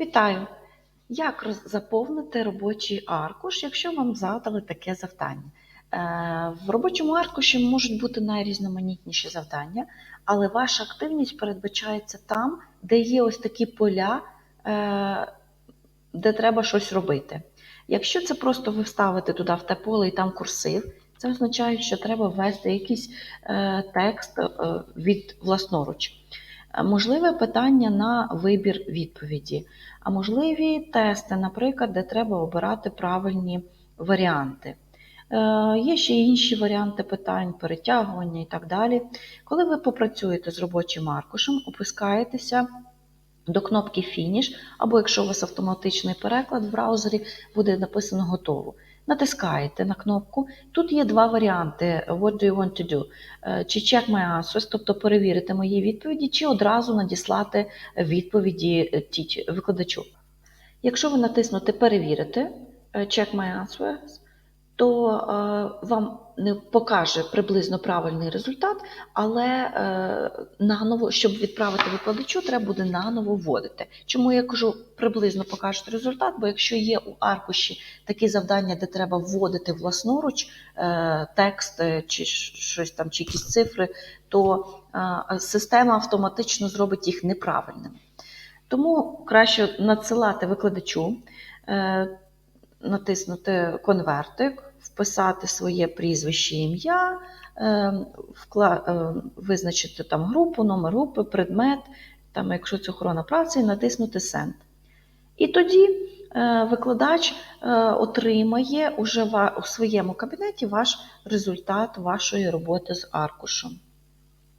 Вітаю! Як заповнити робочий аркуш, якщо вам задали таке завдання? Е, В робочому аркуші можуть бути найрізноманітніші завдання, але ваша активність передбачається там, де є ось такі поля, е, де треба щось робити. Якщо це просто ви вставите туди в те поле і там курсив, це означає, що треба ввести якийсь е, текст від власноруч. Можливе питання на вибір відповіді, а можливі тести, наприклад, де треба обирати правильні варіанти. Е, Є ще інші варіанти питань, перетягування і так далі. Коли ви попрацюєте з робочим аркушем, опускаєтеся до кнопки Фініш, або якщо у вас автоматичний переклад в браузері, буде написано готово. Натискаєте на кнопку. Тут є два варіанти: What do you want to do? Е, Чи check my answers, тобто перевірити мої відповіді, чи одразу надіслати відповіді е, викладачу. Якщо ви натиснете Перевірити е, Check my answers, то е, вам не покаже приблизно правильний результат, але е, наново, щоб відправити викладачу, треба буде наново вводити. Чому я кажу приблизно покажуть результат? Бо якщо є у аркуші такі завдання, де треба вводити власноруч е, текст чи щось там, чи якісь цифри, то система автоматично зробить їх неправильними. Тому краще надсилати викладачу, натиснути конвертик, вписати своє прізвище, ім'я, е, е, визначити там групу, номер групи, предмет, там, якщо це охорона праці, натиснути Send. І тоді е, викладач отримає уже у своєму кабінеті ваш результат вашої роботи з аркушем.